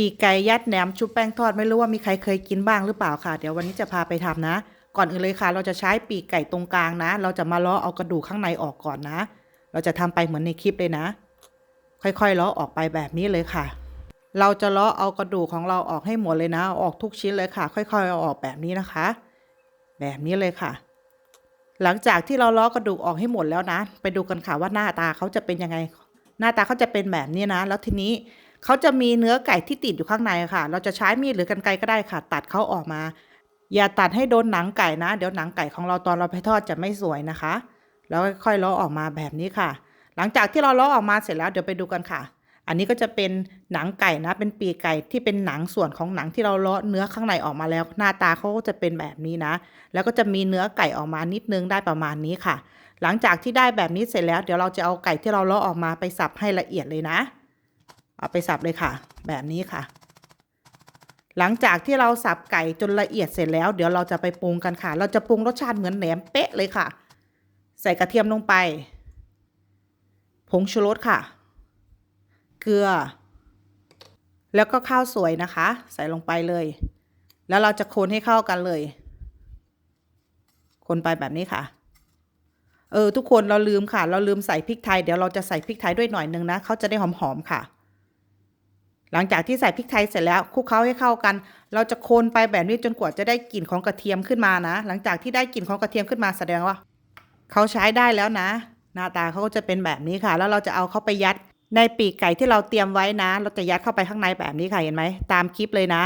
ปีกไก่ยัดแหนมชุบแป้งทอดไม่รู้ว่ามีใครเคยกินบ้างหรือเปล่าค่ะ เดี๋ยววันนี้จะพาไปทำนะ ก่อนอื่นเลยค่ะ เราจะใช้ปีกไก่ตรงกลางนะ เราจะมาล้อเอากระดูกข้างในออกก่อนนะ เราจะทำไปเหมือนในคลิปเลยนะ ค่อยๆล้อออกไปแบบนี้เลยค่ะ เราจะล้อเอากระดูกของเราออกให้หมดเลยนะอออกทุกชิ้นเลยค่ะ ค่อยๆเอาออกแบบนี้นะคะ แบบนี้เลยค่ะ หลังจากที่เราล้อกระดูกออกให้หมดแล้วนะ ไปดูกันค่ะว่าหน้าตาเขาจะเป็นยังไง หน้าตาเขาจะเป็นแบบนี้นะ แล้วทีนี้ เขาจะมีเนื้อไก่ที่ติดอยู่ข้างในค่ะ เราจะใช้มีดหรือกรรไกรก็ได้ค่ะ ตัดเขาออกมา อย่าตัดให้โดนหนังไก่นะ เดี๋ยวหนังไก่ของเราตอนเราไปทอดจะไม่สวยนะคะ แล้วค่อยๆล้อออกมาแบบนี้ค่ะ หลังจากที่เราล้อออกมาเสร็จแล้วเดี๋ยวไปดูกันค่ะ อันนี้ก็จะเป็นหนังไก่นะ เป็นปีกไก่ที่เป็นหนังส่วนของหนังที่เราลาะเนื้อข้างในออกมาแล้ว หน้าตาเขาก็จะเป็นแบบนี้นะ แล้วก็จะมีเนื้อไก่ออกมานิดนึงได้ประมาณนี้ค่ะ หลังจากที่ได้แบบนี้เสร็จแล้ว เดี๋ยวเราจะเอาไก่ที่เราลาะออกมาไปสับให้ละเอียดเลยนะ เอาไปสับเลยค่ะ แบบนี้ค่ะ หลังจากที่เราสับไก่จนละเอียดเสร็จแล้ว เดี๋ยวเราจะไปปรุงกันค่ะ เราจะปรุงรสชาติเหมือนแหนมเป๊ะเลยค่ะ ใส่กระเทียมลงไป ผงชูรสค่ะ เกลือ แล้วก็ข้าวสวยนะคะ ใส่ลงไปเลย แล้วเราจะคนให้เข้ากันเลย คนไปแบบนี้ค่ะเออทุกคนเราลืมค่ะ เราลืมใส่พริกไทยเดี๋ยวเราจะใส่พริกไทยด้วยหน่อยนึงนะเขาจะได้หอมๆค่ะ หลังจากที่ใส่พริกไทยเสร็จแล้วคลุกเคล้าให้เข้ากัน เราจะคนไปแบบนี้จนกว่าจะได้กลิ่นของกระเทียมขึ้นมานะ หลังจากที่ได้กลิ่นของกระเทียมขึ้นมาแสดงว่าเขาใช้ได้แล้วนะ หน้าตาเขาก็จะเป็นแบบนี้ค่ะ แล้วเราจะเอาเขาไปยัดในปีกไก่ที่เราเตรียมไว้นะ เราจะยัดเข้าไปข้างในแบบนี้ค่ะเห็นไหมตามคลิปเลยนะ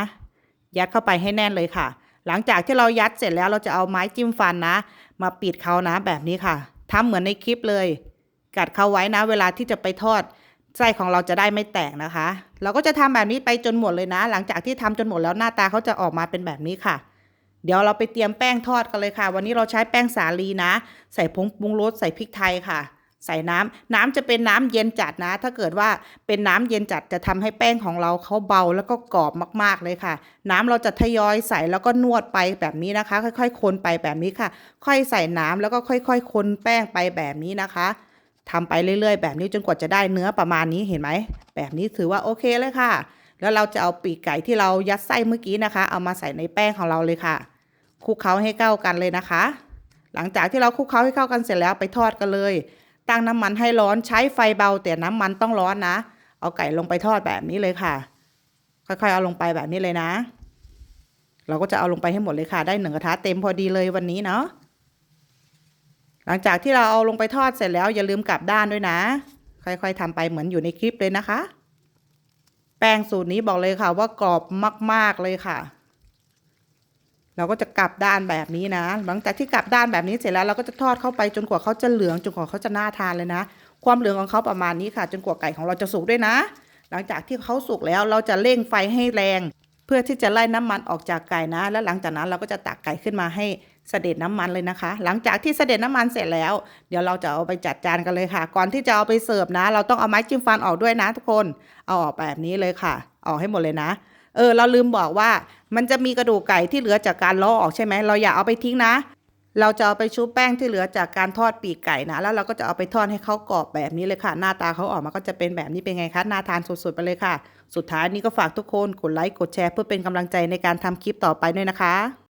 ยัดเข้าไปให้แน่นเลยค่ะ หลังจากที่เรายัดเสร็จแล้วเราจะเอาไม้จิ้มฟันนะ มาปิดเขานะแบบนี้ค่ะทำเหมือนในคลิปเลย กัดเขาไว้นะ เวลาที่จะไปทอด ไส้ของเราจะได้ไม่แตกนะคะ เราก็จะทำแบบนี้ไปจนหมดเลยนะ หลังจากที่ทำจนหมดแล้วหน้าตาเขาจะออกมาเป็นแบบนี้ค่ะ เดี๋ยวเราไปเตรียมแป้งทอดกันเลยค่ะ วันนี้เราใช้แป้งสาลีนะ ใส่ผงปรุงรสใส่พริกไทยค่ะ ใส่น้ำน้ำจะเป็นน้ำเย็นจัดนะ ถ้าเกิดว่าเป็นน้ำเย็นจัดจะทำให้แป้งของเราเขาเบาแล้วก็กรอบมากๆเลยค่ะ น้ำเราจะทยอยใส่แล้วก็นวดไปแบบนี้นะคะ ค่อย ๆ คนไปแบบนี้ค่ะ ค่อยใส่น้ำแล้วก็ค่อย ๆ คนแป้งไปแบบนี้นะคะ ทำไปเรื่อยๆ แบบนี้จนกว่าจะได้เนื้อประมาณนี้เห็นไหม แบบนี้ถือว่าโอเคเลยค่ะ แล้วเราจะเอาปีกไก่ที่เรายัดไส้เมื่อกี้นะคะ เอามาใส่ในแป้งของเราเลยค่ะคลุกเคล้าให้เข้ากันเลยนะคะ หลังจากที่เราคลุกเคล้าให้เข้ากันเสร็จแล้วไปทอดกันเลย ตั้งน้ำมันให้ร้อนใช้ไฟเบา แต่น้ำมันต้องร้อนนะ เอาไก่ลงไปทอดแบบนี้เลยค่ะ ค่อยๆเอาลงไปแบบนี้เลยนะ เราก็จะเอาลงไปให้หมดเลยค่ะ ได้หนึ่งกระทะเต็มพอดีเลยวันนี้เนาะ หลังจากที่เราเอาลงไปทอดเสร็จแล้วอย่าลืมกลับด้านด้วยนะ ค่อยๆทำไปเหมือนอยู่ในคลิปเลยนะคะ แป้งสูตรนี้บอกเลยค่ะว่ากรอบมากๆเลยค่ะ เราก็จะกลับด้านแบบนี้นะ หลังจากที่กลับด้านแบบนี้เสร็จแล้วเราก็จะทอดเข้าไปจนกว่าเขาจะเหลืองจนกว่าเขาจะน่าทานเลยนะ ความเหลืองของเขาประมาณนี้ค่ะ จนกว่าไก่ของเราจะสุกด้วยนะ หลังจากที่เขาสุกแล้วเราจะเร่งไฟให้แรง เพื่อที่จะไล่น้ำมันออกจากไก่นะ แล้วหลังจากนั้นเราก็จะตักไก่ขึ้นมาให้ เสด็จน้ำมันเลยนะคะ หลังจากที่เสด็จน้ำมันเสร็จแล้ว เดี๋ยวเราจะเอาไปจัดจานกันเลยค่ะ ก่อนที่จะเอาไปเสิร์ฟนะ เราต้องเอาไม้จิ้มฟันออกด้วยนะทุกคน เอาออกแบบนี้เลยค่ะ ออกให้หมดเลยนะ เออ เราลืมบอกว่ามันจะมีกระดูกไก่ที่เหลือจากการล้อออกใช่ไหม เราอย่าเอาไปทิ้งนะ เราจะเอาไปชุบแป้งที่เหลือจากการทอดปีกไก่นะ แล้วเราก็จะเอาไปทอดให้เขากรอบแบบนี้เลยค่ะ หน้าตาเขาออกมาก็จะเป็นแบบนี้เป็นไงคะ น่าทานสุดๆไปเลยค่ะ สุดท้ายนี้ก็ฝากทุกคนกดไลค์ กดแชร์ เพื่อเป็นกำลังใจในการทำคลิปต่อไปด้วยนะคะ